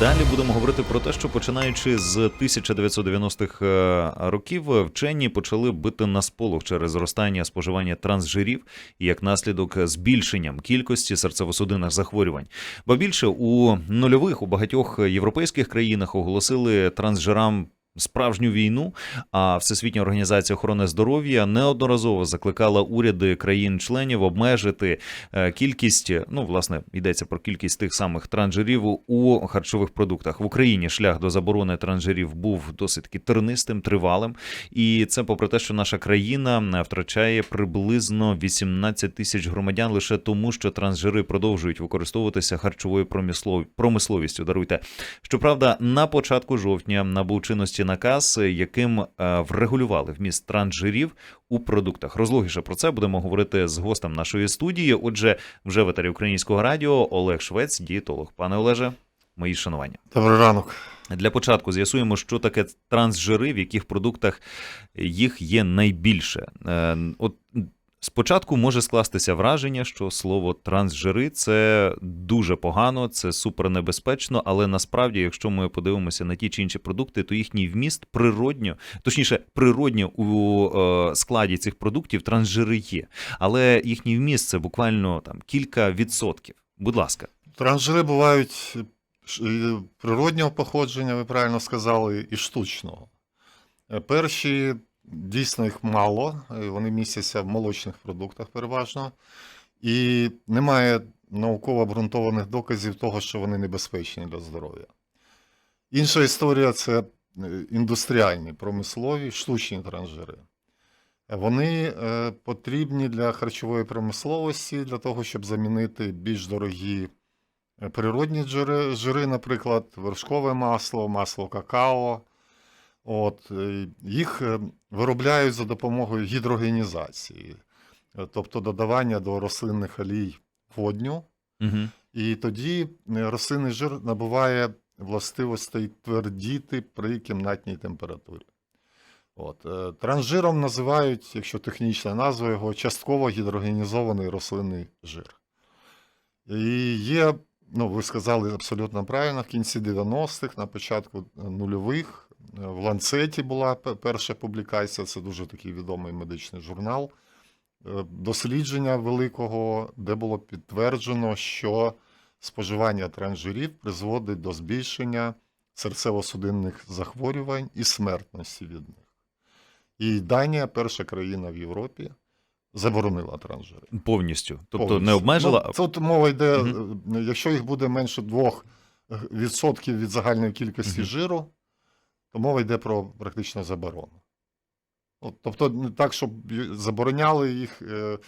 Далі будемо говорити про те, що починаючи з 1990-х е, років вчені почали бити на сполох через зростання споживання трансжирів і як наслідок збільшенням кількості серцево-судинних захворювань. Ба більше у нульових у багатьох європейських країнах оголосили трансжирам. Справжню війну, а Всесвітня організація охорони здоров'я неодноразово закликала уряди країн-членів обмежити е, кількість, ну власне йдеться про кількість тих самих транжирів у харчових продуктах. В Україні шлях до заборони транжирів був досить таки тернистим, тривалим, і це попри те, що наша країна е, втрачає приблизно 18 тисяч громадян лише тому, що трансжири продовжують використовуватися харчовою промислов- промисловістю. Даруйте. Щоправда, на початку жовтня набув чинності наказ, яким е, врегулювали вміст трансжирів у продуктах. Розлогіше про це будемо говорити з гостем нашої студії. Отже, вже в етері українського радіо Олег Швець, дієтолог. Пане Олеже, мої шанування. Добрий ранок. Для початку з'ясуємо, що таке трансжири, в яких продуктах їх є найбільше. Е, От спочатку може скластися враження, що слово трансжири це дуже погано, це супернебезпечно, але насправді, якщо ми подивимося на ті чи інші продукти, то їхній вміст природньо, точніше, природньо у е, складі цих продуктів трансжири є, але їхній вміст це буквально там кілька відсотків. Будь ласка. Трансжири бувають природнього походження, ви правильно сказали, і штучного. Е, Перші дійсно їх мало, е, вони містяться в молочних продуктах переважно, і немає науково обґрунтованих доказів того, що вони небезпечні для здоров'я. Інша історія це е, індустріальні, промислові, штучні трансжири. Вони е, потрібні для харчової промисловості, для того, щоб замінити більш дорогі природні жири, жири, наприклад, вершкове масло, масло какао. От, е, їх е, виробляють за допомогою гідрогенізації, е, тобто додавання до рослинних олій водню, Угу. і тоді рослинний жир набуває властивостей твердіти при кімнатній температурі. От. Трансжиром називають, якщо технічна назва його, частково гідрогенізований рослинний жир. І є, ну ви сказали абсолютно правильно, в кінці 90-х, на початку нульових, в ланцеті була перша публікація, це дуже такий відомий медичний журнал. е, Дослідження великого, де було підтверджено, що споживання трансжирів призводить до збільшення серцево-судинних захворювань і смертності від них. І Данія, перша країна в Європі, заборонила трансжири. Повністю. Тобто Повністю. не обмежила, Ну, тут мова йде, е, якщо їх буде менше 2% від загальної кількості Мгм. жиру, то мова йде про практично заборону. От, тобто, не так, щоб забороняли їх, е,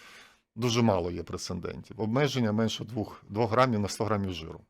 дуже мало є прецедентів. Обмеження менше 2, 2 грамів на 100 грамів жиру.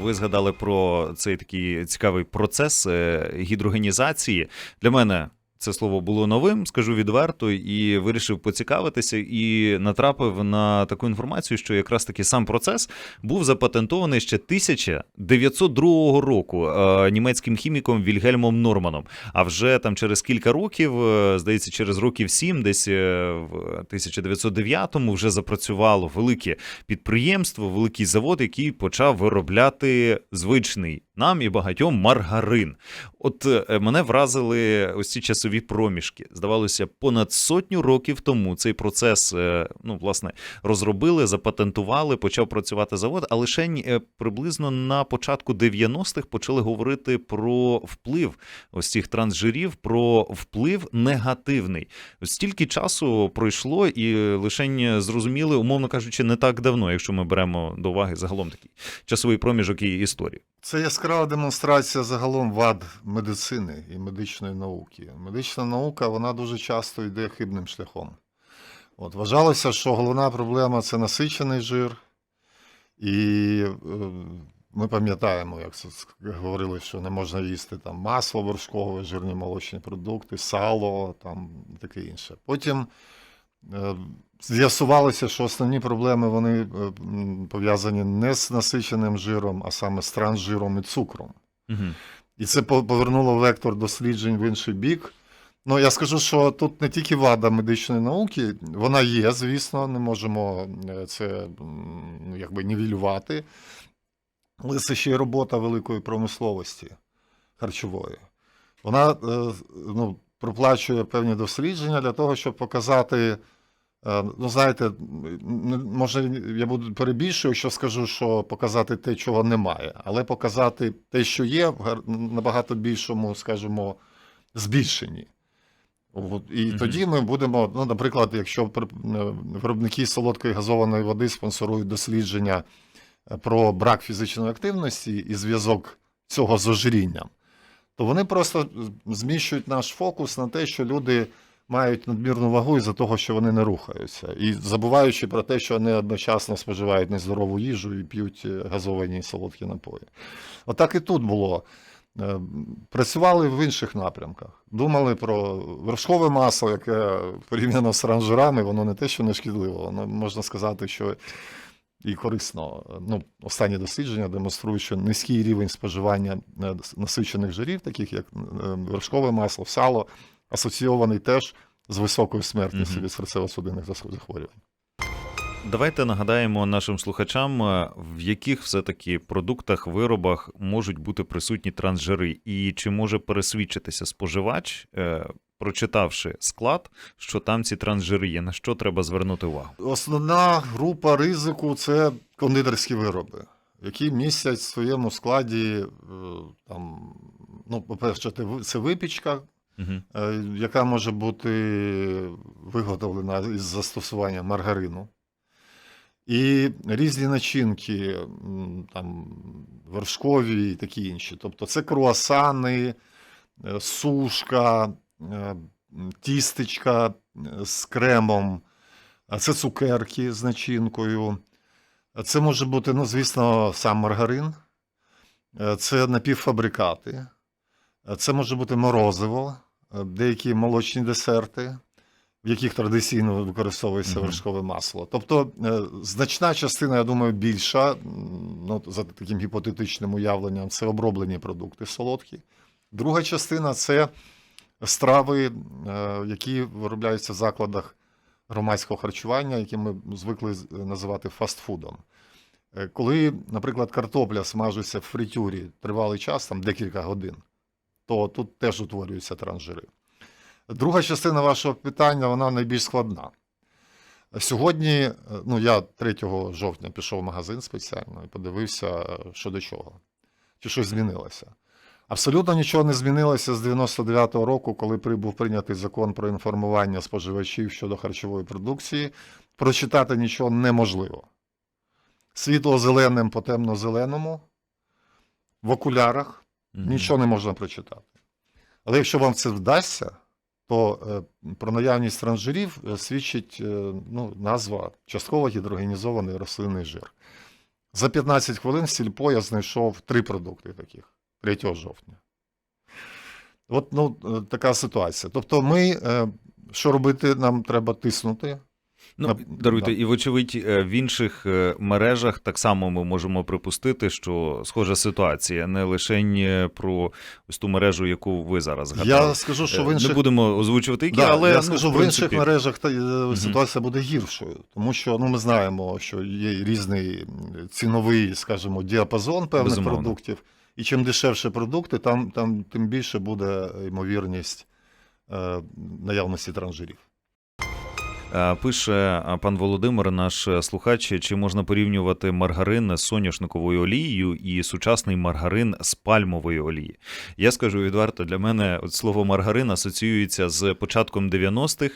Ви згадали про цей такий цікавий процес е, гідрогенізації. Для мене це слово було новим, скажу відверто, і вирішив поцікавитися і натрапив на таку інформацію, що якраз таки сам процес був запатентований ще 1902 року е, німецьким хіміком Вільгельмом Норманом. А вже там через кілька років, е, здається, через років сім, десь е, в 1909-му вже запрацювало велике підприємство, великий завод, який почав виробляти звичний нам і багатьом маргарин. От мене вразили ось ці часові проміжки. Здавалося, понад сотню років тому цей процес, е, ну, власне, розробили, запатентували, почав працювати завод, а лише е, приблизно на початку 90-х почали говорити про вплив ось цих трансжирів, про вплив негативний. Стільки часу пройшло, і лише зрозуміли, умовно кажучи, не так давно, якщо ми беремо до уваги загалом такий часовий проміжок і історію. Це яскрава демонстрація загалом вад медицини і медичної науки. Медична наука вона дуже часто йде хибним шляхом. От, вважалося, що головна проблема це насичений жир, і е, ми пам'ятаємо, як це говорили, що не можна їсти там масло вершкове, жирні молочні продукти, сало там таке інше. Потім е, з'ясувалося, що основні проблеми вони е, пов'язані не з насиченим жиром, а саме з трансжиром і цукром. Угу. І це повернуло вектор досліджень в інший бік. Ну, я скажу, що тут не тільки вада медичної науки, вона є, звісно, не можемо е, це ну, якби нівелювати. але це ще й робота великої промисловості харчової. Вона е, ну, проплачує певні дослідження для того, щоб показати. Е, Ну, знаєте, може, я буду перебільшую, якщо скажу, що показати те, чого немає, але показати те, що є, в набагато більшому, скажімо, збільшенні. От, і Мгм. тоді ми будемо, ну, наприклад, якщо е, виробники солодкої газованої води спонсорують дослідження е, про брак фізичної активності і зв'язок цього з ожирінням, то вони просто зміщують наш фокус на те, що люди мають надмірну вагу із-за того, що вони не рухаються, і забуваючи про те, що вони одночасно споживають нездорову їжу і п'ють е, газовані солодкі напої. Отак і тут було. Е, Працювали в інших напрямках. Думали про вершкове масло, яке порівняно з ранжирами, воно не те, що не шкідливо, воно можна сказати, що і корисно. Ну, останні дослідження демонструють, що низький рівень споживання е, насичених жирів, таких як вершкове масло, сало, асоційований теж з високою смертністю від серцево-судинних захворювань. Давайте нагадаємо нашим слухачам, е, в яких все-таки продуктах, виробах можуть бути присутні трансжири, і чи може пересвідчитися споживач, е, прочитавши склад, що там ці трансжири є, на що треба звернути увагу? Основна група ризику це кондитерські вироби, які містять в своєму складі е, там, ну, по-перше, це випічка, Угу. яка може бути виготовлена із застосуванням маргарину. І різні начинки, там, вершкові і такі інші. Тобто це круасани, е, сушка, е, тістечка з кремом, це цукерки з начинкою. Це може бути, ну, звісно, сам маргарин, це напівфабрикати, це може бути морозиво, деякі молочні десерти, в яких традиційно використовується Мгм. вершкове масло. Тобто е, значна частина, я думаю, більша, ну, за таким гіпотетичним уявленням, це оброблені продукти солодкі. Друга частина це страви, е, які виробляються в закладах громадського харчування, які ми звикли називати фастфудом. Е, Коли, наприклад, картопля смажиться в фритюрі тривалий час, там декілька годин, то тут теж утворюються транжири. Друга частина вашого питання вона найбільш складна. Сьогодні, е, ну я 3 жовтня пішов в магазин спеціально і подивився, е, що до чого, чи щось змінилося. Абсолютно нічого не змінилося з 99-го року, коли при- був прийнятий закон про інформування споживачів щодо харчової продукції. Прочитати нічого неможливо. Світло-зеленим по темно-зеленому, в окулярах. Нічого не можна прочитати. Але якщо вам це вдасться, то е, про наявність транжирів е, свідчить е, ну, назва частково гідрогенізований рослинний жир. За 15 хвилин в сільпо я знайшов три продукти таких 3 жовтня. От ну, така ситуація. Тобто, ми, що робити, нам треба тиснути. Ну, даруйте, да. і вочевидь, е, в інших е, мережах так само ми можемо припустити, що схожа ситуація, не лише е, про ось ту мережу, яку ви зараз згадали. Я скажу, що в інших Не будемо озвучувати які, Да, але я ну, скажу, в, інших принципі, мережах та, ситуація буде гіршою, тому що ну, ми знаємо, що є різний ціновий, скажімо, діапазон певних Безумовно. продуктів, і чим дешевше продукти, там, там тим більше буде ймовірність е, наявності транжирів. Е, Пише е, пан Володимир, наш е, слухач, чи можна порівнювати маргарин з соняшниковою олією і сучасний маргарин з пальмової олії? Я скажу відверто, для мене от слово маргарин асоціюється з початком 90-х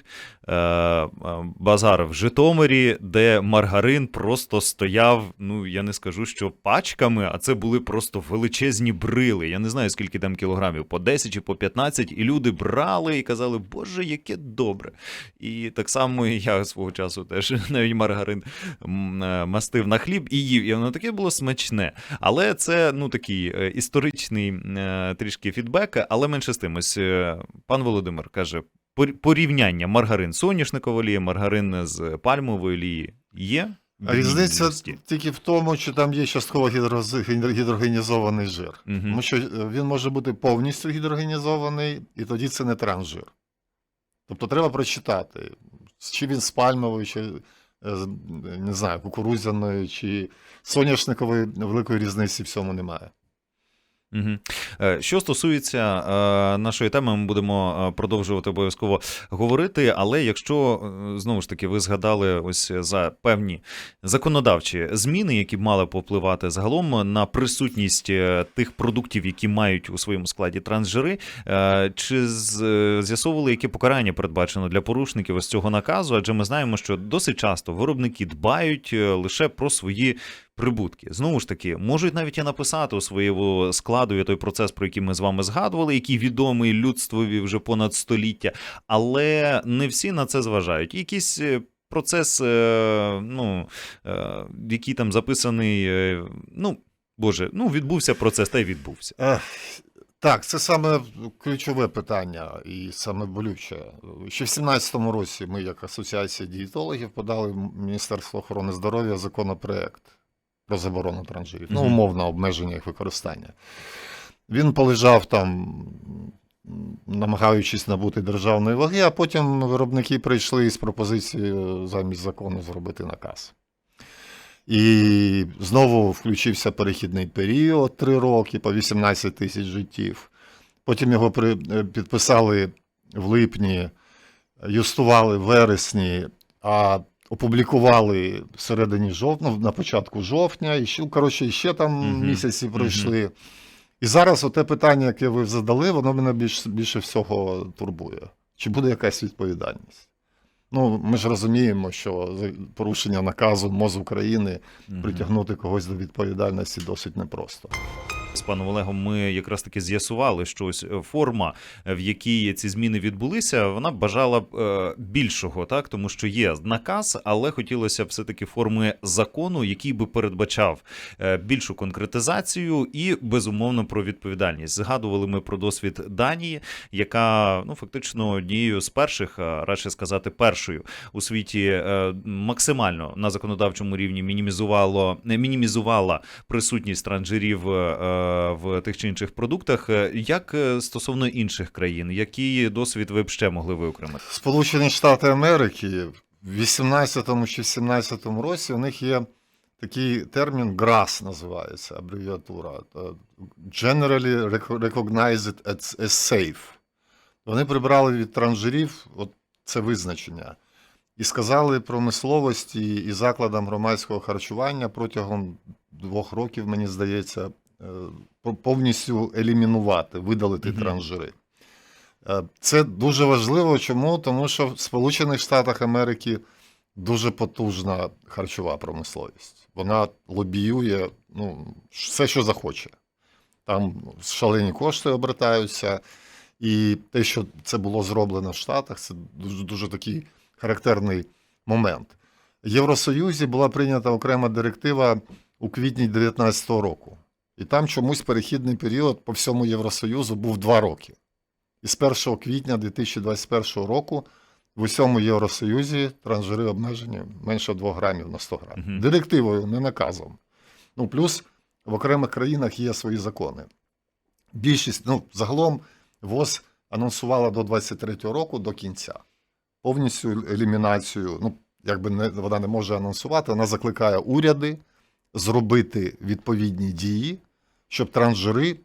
е, е, базар в Житомирі, де маргарин просто стояв. Ну я не скажу, що пачками, а це були просто величезні брили. Я не знаю, скільки там кілограмів, по 10 чи по 15, і люди брали і казали, Боже, яке добре. І так само і я свого часу теж навіть маргарин е, мастив на хліб і їв, і воно таке було смачне. Але це ну такий е, історичний е, трішки фідбек, але менше з тим. Ось пан Володимир каже: порівняння маргарин соняшникової олії, маргарин з пальмової олії є. Різниця тільки в тому, що там є частково гідрогенізований жир. Мгм. Тому що він може бути повністю гідрогенізований, і тоді це не транжир. Тобто треба прочитати, чи він з чи е, не знаю, кукурудзяної чи соняшникової великої різниці в цьому немає. Угу. Що стосується е, нашої теми, ми будемо е, продовжувати обов'язково говорити. Але якщо знову ж таки ви згадали ось за певні законодавчі зміни, які б мали попливати загалом на присутність тих продуктів, які мають у своєму складі трансжири, чи з'ясовували, яке покарання передбачено для порушників ось цього наказу? Адже ми знаємо, що досить часто виробники дбають лише про свої прибутки. Знову ж таки, можуть навіть і написати у своєму складові той процес, про який ми з вами згадували, який відомий людствові вже понад століття, але не всі на це зважають. Якийсь е, процес, е, ну, е, який там записаний, ну. Боже, ну відбувся процес, та й відбувся. Так, це саме ключове питання і саме болюче. Ще в 2017 році ми, як Асоціація дієтологів, подали в Міністерство охорони здоров'я законопроект про заборону транжирів, ну, умовно обмеження їх використання. Він полежав там, намагаючись набути державної ваги, а потім виробники прийшли з пропозицією замість закону зробити наказ. І знову включився перехідний період 3 роки по 18 тисяч життів. Потім його при, е, підписали в липні, юстували в вересні, а опублікували в середині жовтня, на початку жовтня, і ще, коротше, ще там Мгм. місяці пройшли. І зараз оте питання, яке ви задали, воно мене більш, більше всього турбує. Чи буде якась відповідальність? Ну, ми ж розуміємо, що порушення наказу МОЗ України притягнути когось до відповідальності досить непросто. З паном Олегом ми якраз таки з'ясували, що ось е, форма, е, в якій ці зміни відбулися, вона бажала б е, більшого, так тому що є наказ, але хотілося б все-таки форми закону, який би передбачав більшу конкретизацію і безумовно про відповідальність. Згадували ми про досвід Данії, яка ну фактично однією з перших, радше сказати, першою у світі максимально на законодавчому рівні мінімізувало мінімізувала присутність транжирів в тих чи інших продуктах. Е, Як е, стосовно інших країн, який досвід ви б ще могли виокремити? Сполучені Штати Америки в 18 чи 17 році у них є такий термін GRAS називається абревіатура. Е, Generally Recognized as Safe. Вони прибрали від транжирів от це визначення і сказали промисловості і закладам громадського харчування протягом двох років, мені здається, повністю елімінувати, видалити Мгм. транжири. Е, Це дуже важливо. Чому? Тому що в Сполучених Штатах Америки дуже потужна харчова промисловість. Вона лобіює ну, все, що захоче. Там шалені кошти обертаються. І те, що це було зроблено в Штатах, це дуже, дуже такий характерний момент. В Євросоюзі була прийнята окрема директива у квітні 2019 року. І там чомусь перехідний період по всьому Євросоюзу був два роки. І з 1 квітня 2021 року в усьому Євросоюзі транжири обмежені менше 2 грамів на 100 грамів. Мгм. Директивою, не наказом. Ну, плюс в окремих країнах є свої закони. Більшість, ну, загалом ВОЗ анонсувала до 23-го року до кінця. Повністю елімінацію, ну, якби не, вона не може анонсувати, вона закликає уряди зробити відповідні дії, щоб транжири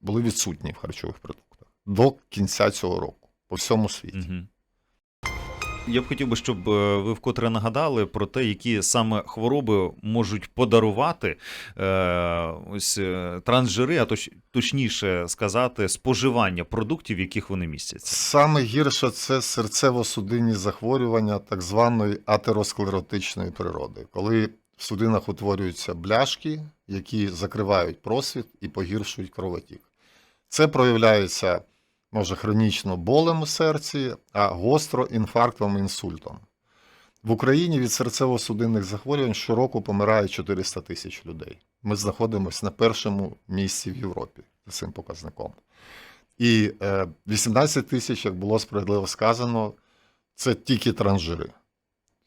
були відсутні в харчових продуктах до кінця цього року по всьому світі. Угу. Я б хотів би, щоб е, ви вкотре нагадали про те, які саме хвороби можуть подарувати е, ось е, трансжири, а точ, точніше сказати, споживання продуктів, яких вони містяться. Саме гірше це серцево-судинні захворювання так званої атеросклеротичної природи, коли в судинах утворюються бляшки, які закривають просвіт і погіршують кровотік. Це проявляється може хронічно болем у серці, а гостро інфарктом інсультом. В Україні від серцево-судинних захворювань щороку помирає 400 тисяч людей. Ми знаходимося на першому місці в Європі за цим показником. І е, 18 тисяч, як було справедливо сказано, це тільки транжири.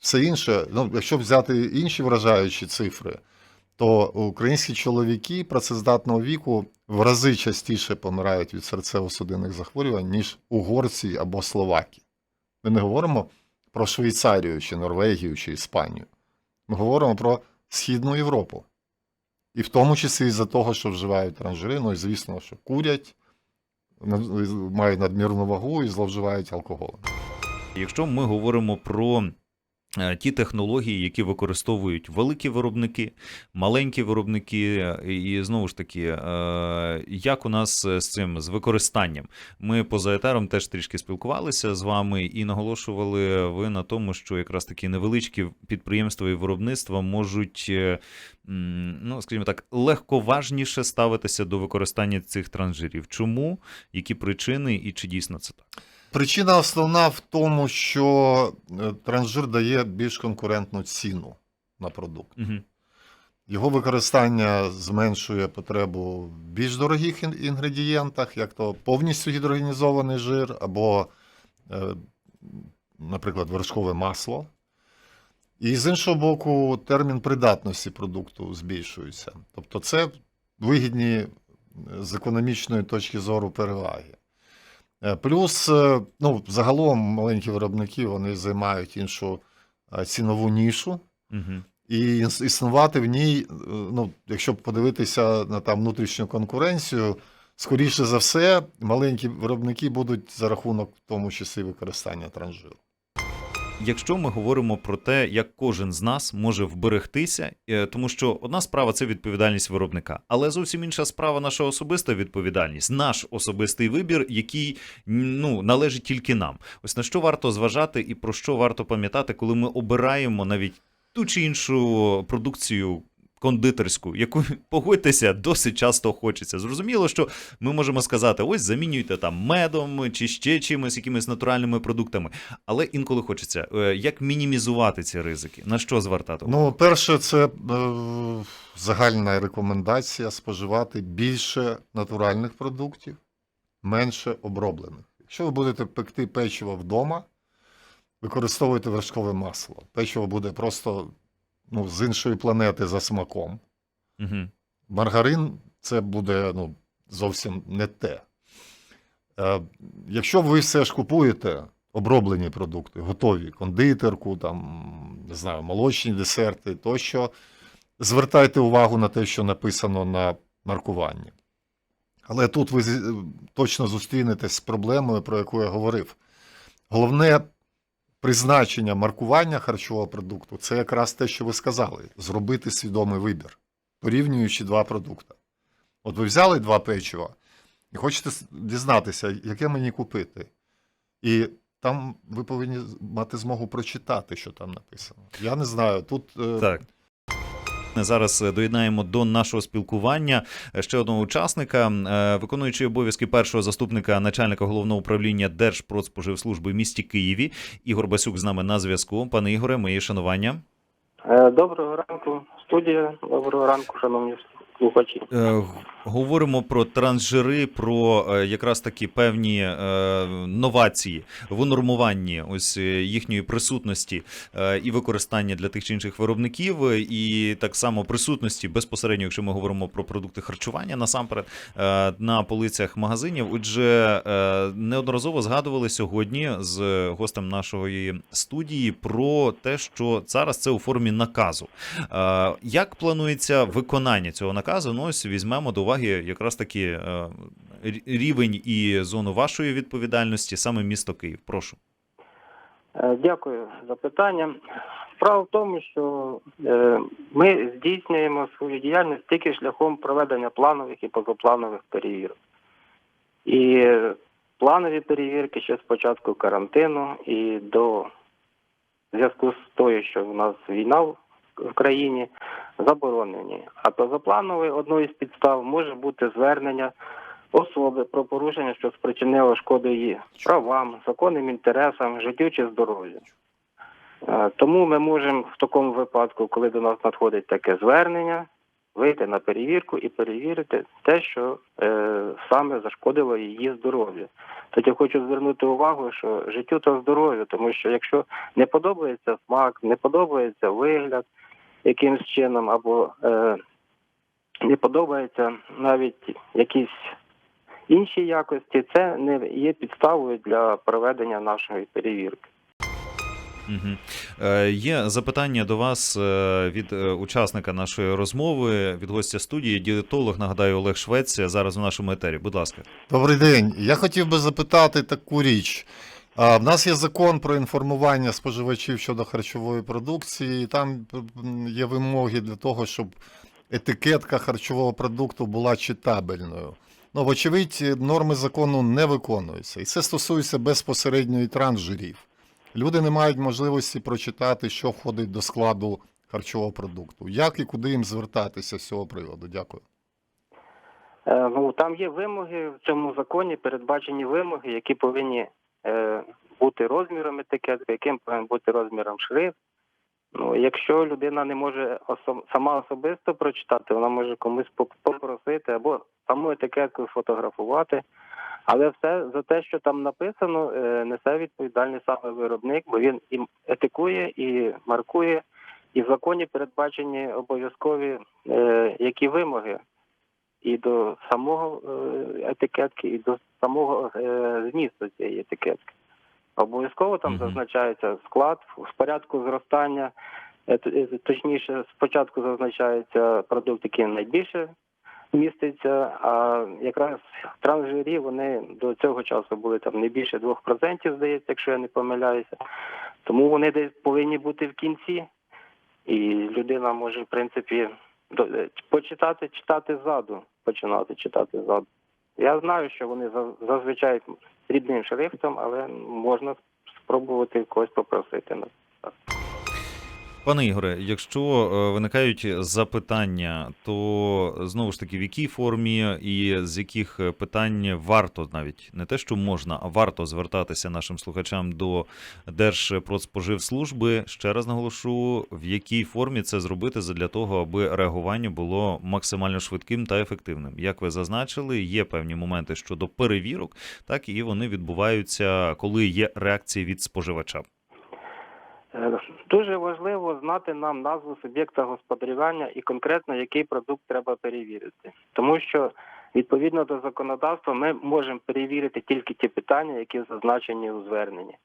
Все інше, ну, якщо взяти інші вражаючі цифри, то українські чоловіки працездатного віку в рази частіше помирають від серцево-судинних захворювань, ніж угорці або словаки. Ми не говоримо про Швейцарію, чи Норвегію, чи Іспанію. Ми говоримо про Східну Європу. І в тому числі із-за того, що вживають транжири, ну і звісно, що курять, мають надмірну вагу і зловживають алкоголем. Якщо ми говоримо про ті технології, які використовують великі виробники, маленькі виробники, е, і знову ж таки, е, як у нас з цим з використанням? Ми поза етером теж трішки спілкувалися з вами і наголошували ви на тому, що якраз такі невеличкі підприємства і виробництва можуть, е, ну скажімо так, легковажніше ставитися до використання цих транжирів. Чому? Які причини, і чи дійсно це так? Причина основна в тому, що е, транжир дає більш конкурентну ціну на продукт. Угу. Його використання зменшує потребу в більш дорогих інгредієнтах, як то повністю гідрогенізований жир, або, е, наприклад, вершкове масло. І з іншого боку, термін придатності продукту збільшується. Тобто, це вигідні е, з економічної точки зору переваги. Е, Плюс, е, ну, загалом маленькі виробники вони займають іншу е, цінову нішу. Угу. І існувати в ній, ну, якщо подивитися на там внутрішню конкуренцію, скоріше за все, маленькі виробники будуть за рахунок, в тому числі, використання транжиру. Якщо ми говоримо про те, як кожен з нас може вберегтися, е, тому що одна справа це відповідальність виробника, але зовсім інша справа наша особиста відповідальність, наш особистий вибір, який ну належить тільки нам. Ось на що варто зважати і про що варто пам'ятати, коли ми обираємо навіть ту чи іншу продукцію. Кондитерську, яку погодьтеся, досить часто хочеться. Зрозуміло, що ми можемо сказати: ось замінюйте там медом чи ще чимось, якимись натуральними продуктами. Але інколи хочеться, е, як мінімізувати ці ризики? На що звертати? увагу? Ну, перше, це е, загальна рекомендація споживати більше натуральних продуктів, менше оброблених. Якщо ви будете пекти печиво вдома, використовуйте вершкове масло. Печиво буде просто ну, з іншої планети за смаком. Угу. Маргарин це буде ну, зовсім не те. Е, якщо ви все ж купуєте оброблені продукти, готові, кондитерку, там, не знаю, молочні десерти тощо, звертайте увагу на те, що написано на маркуванні. Але тут ви точно зустрінетесь з проблемою, про яку я говорив. Головне призначення маркування харчового продукту це якраз те, що ви сказали: зробити свідомий вибір порівнюючи два продукти. От ви взяли два печива і хочете дізнатися, яке мені купити. І там ви повинні мати змогу прочитати, що там написано. Я не знаю. Тут е, Так. Зараз е, доєднаємо до нашого спілкування е, ще одного учасника, виконуючи виконуючий обов'язки першого заступника начальника головного управління Держпродспоживслужби в місті Києві. Ігор Басюк з нами на зв'язку. Пане Ігоре, мої шанування. Е, Доброго ранку, студія. Доброго ранку, шановні слухачі. Е, Говоримо про трансжири, про е, якраз такі певні е, новації в унормуванні ось їхньої присутності і використання для тих чи інших виробників, і так само присутності безпосередньо, якщо ми говоримо про продукти харчування насамперед на полицях магазинів. Отже, неодноразово згадували сьогодні з гостем нашої студії про те, що зараз це у формі наказу. Як планується виконання цього наказу? Ну, ось візьмемо до уваги якраз таки е, рівень і зону вашої відповідальності, саме місто Київ. Прошу. Е, Дякую за питання. Справа в тому, що е, ми здійснюємо свою діяльність тільки шляхом проведення планових і позапланових перевірок. І планові перевірки ще з початку карантину і до зв'язку з тою, що в нас війна в країні, заборонені. А позапланові одною з підстав може бути звернення особи про порушення, що спричинило шкоду її правам, законним інтересам, життю чи здоров'ю. Е, Тому ми можемо в такому випадку, коли до нас надходить таке звернення, вийти на перевірку і перевірити те, що е, саме зашкодило її здоров'ю. Тоді хочу звернути увагу, що життю та здоров'ю, тому що якщо не подобається смак, не подобається вигляд якимсь чином, або е, не подобається навіть якісь інші якості, це не є підставою для проведення нашої перевірки. Угу. Е, є запитання до вас е, від е, учасника нашої розмови, від гостя студії, дієтолог, нагадаю, Олег Швець, зараз у нашому етері. Будь ласка. Добрий день. Я хотів би запитати таку річ. В нас є закон про інформування споживачів щодо харчової продукції, і там є вимоги для того, щоб етикетка харчового продукту була читабельною. Ну, вочевидь, норми закону не виконуються. І це стосується безпосередньо і трансжирів. Люди не мають можливості прочитати, що входить до складу харчового продукту. Як і куди їм звертатися з цього приводу? Дякую. Е, Ну там є вимоги в цьому законі, передбачені вимоги, які повинні е, бути розміром етикетки, яким повинен бути розміром шрифт. Ну, якщо людина не може осо- сама особисто прочитати, вона може комусь попросити або саму етикетку фотографувати. Але все за те, що там написано, е, несе відповідальність саме виробник, бо він і етикує, і маркує, і в законі передбачені обов'язкові е, які вимоги і до самого е, етикетки, і до самого е, змісту цієї етикетки. Обов'язково там зазначається склад в порядку зростання, е, точніше, спочатку зазначається продукт, який найбільше міститься, а якраз трансжирі вони до цього часу були там не більше 2%, здається, якщо я не помиляюся. Тому вони десь повинні бути в кінці, і людина може, в принципі, почитати, читати ззаду, починати читати ззаду. Я знаю, що вони за- зазвичай дрібним шрифтом, але можна спробувати когось попросити. Пане Ігоре, якщо е, виникають запитання, то знову ж таки в якій формі і з яких е, питань варто навіть не те, що можна, а варто звертатися нашим слухачам до Держпродспоживслужби. Ще раз наголошу, в якій формі це зробити для того, аби реагування було максимально швидким та ефективним. Як ви зазначили, є певні моменти щодо перевірок, так і вони відбуваються, коли є реакції від споживача. Е, Дуже важливо знати нам назву суб'єкта господарювання і конкретно який продукт треба перевірити, тому що відповідно до законодавства ми можемо перевірити тільки ті питання, які зазначені у зверненні.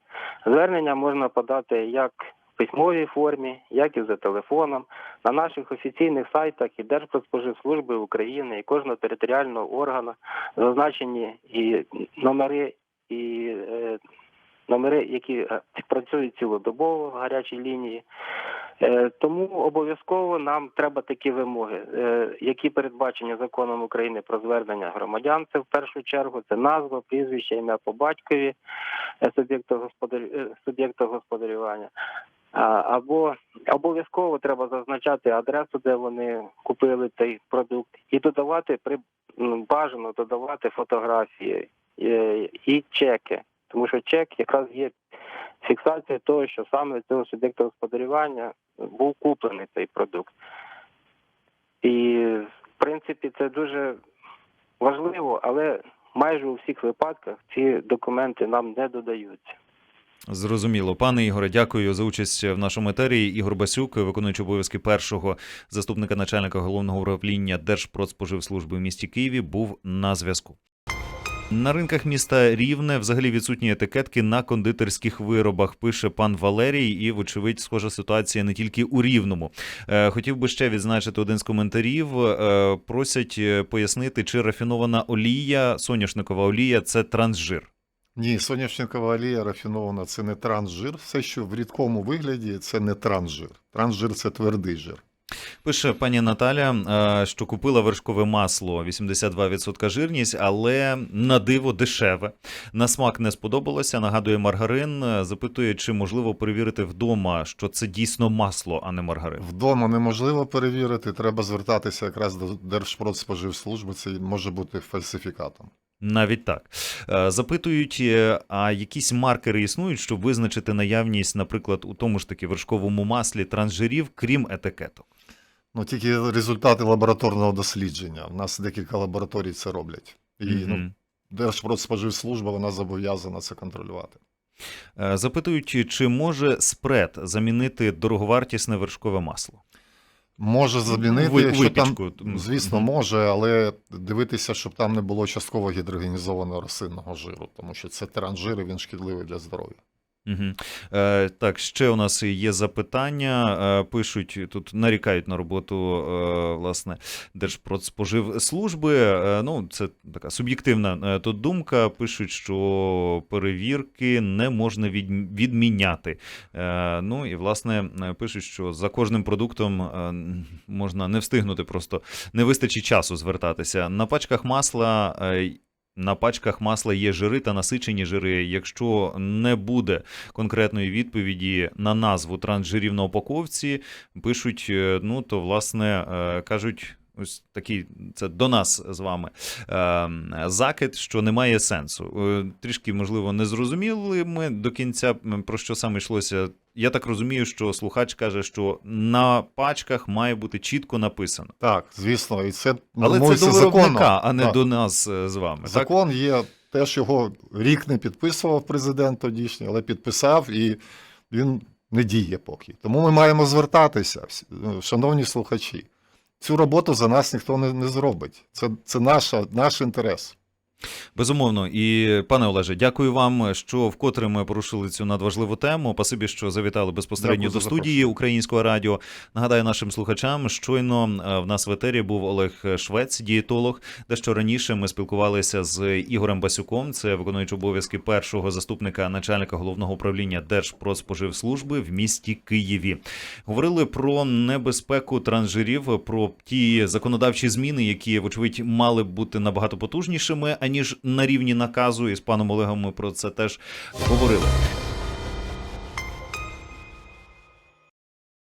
Звернення можна подати як в письмовій формі, як і за телефоном на наших офіційних сайтах і Держпродспоживслужби України і кожного територіального органу зазначені і номери і е, номери, які е, працюють цілодобово в гарячій лінії. Е, Тому обов'язково нам треба такі вимоги, е, які передбачені законом України про звернення громадян. Це в першу чергу це назва, прізвище, ім'я по батькові е, господарювання. Або обов'язково треба зазначати адресу, де вони купили цей продукт, і додавати при бажано додавати фотографії і чеки. Тому що чек якраз є фіксація того, що саме цього суб'єкта господарювання був куплений цей продукт. І в принципі це дуже важливо, але майже у всіх випадках ці документи нам не додаються. Зрозуміло, пане Ігоре, дякую за участь в нашому етері. Ігор Басюк, виконуючий обов'язки першого заступника начальника головного управління Держпродспоживслужби в місті Києві, був на зв'язку. На ринках міста Рівне взагалі відсутні етикетки на кондитерських виробах, пише пан Валерій, і, вочевидь, схожа ситуація не тільки у Рівному. Е, хотів би ще відзначити один з коментарів. Е, просять е, пояснити, чи рафінована олія, соняшникова олія це трансжир. Ні, соняшникова олія рафінована це не трансжир. Все, що в рідкому вигляді, це не трансжир. Трансжир це твердий жир. Пише пані Наталя, е, що купила вершкове масло 82% жирність, але на диво дешеве. На смак не сподобалося. Нагадує маргарин. Е, Запитує, чи можливо перевірити вдома, що це дійсно масло, а не маргарин. Вдома неможливо перевірити, треба звертатися якраз до Держпродспоживслужби, це може бути фальсифікатом. Навіть так Е, запитують, а якісь маркери існують, щоб визначити наявність, наприклад, у тому ж таки вершковому маслі трансжирів, крім етикеток. Ну, тільки результати лабораторного дослідження. У нас декілька лабораторій це роблять. І ну, Держпродспоживслужба вона зобов'язана це контролювати. Е, Запитують, чи може спред замінити дороговартісне вершкове масло? Може замінити, Ви- якщо там. Мгм. звісно, може, але дивитися, щоб там не було частково гідрогенізованого рослинного жиру, тому що це транжир, і він шкідливий для здоров'я. Угу. Е, так, ще у нас є запитання. Е, пишуть тут, нарікають на роботу е, власне Держпродспоживслужби. Е, ну, це така суб'єктивна е, тут думка. Пишуть, що перевірки не можна від, відміняти. Е, ну і власне пишуть, що за кожним продуктом е, можна не встигнути, просто не вистачить часу звертатися. На пачках масла. е, на пачках масла є жири та насичені жири. Якщо не буде конкретної відповіді на назву трансжирів на упаковці, пишуть, е, ну то власне е, кажуть. Ось такий це до нас з вами е, закид, що немає сенсу. Е, Трішки, можливо, не зрозуміли ми до кінця, про що саме йшлося. Я так розумію, що слухач каже, що на пачках має бути чітко написано. Так, звісно, і це Але це до виробника, законом. а не Так. до нас е, з вами. Так? Закон є, теж його рік не підписував президент тодішній, але підписав і він не діє поки. Тому ми маємо звертатися, ну, шановні слухачі. Цю роботу за нас ніхто не, не зробить. Це, це наша, наш інтерес. Безумовно, і пане Олеже, дякую вам, що вкотре ми порушили цю надважливу тему. Пасибі, що завітали безпосередньо Дякую до студії українського радіо. Нагадаю нашим слухачам, щойно е, в нас в етері був Олег Швець, дієтолог. Дещо раніше ми спілкувалися з Ігорем Басюком, це виконуючий обов'язки першого заступника начальника головного управління Держпродспоживслужби в місті Києві. Говорили про небезпеку трансжирів, про ті законодавчі зміни, які, вочевидь, мали б бути набагато потужнішими, аніж на рівні наказу. І з паном Олегом ми про це теж говорили.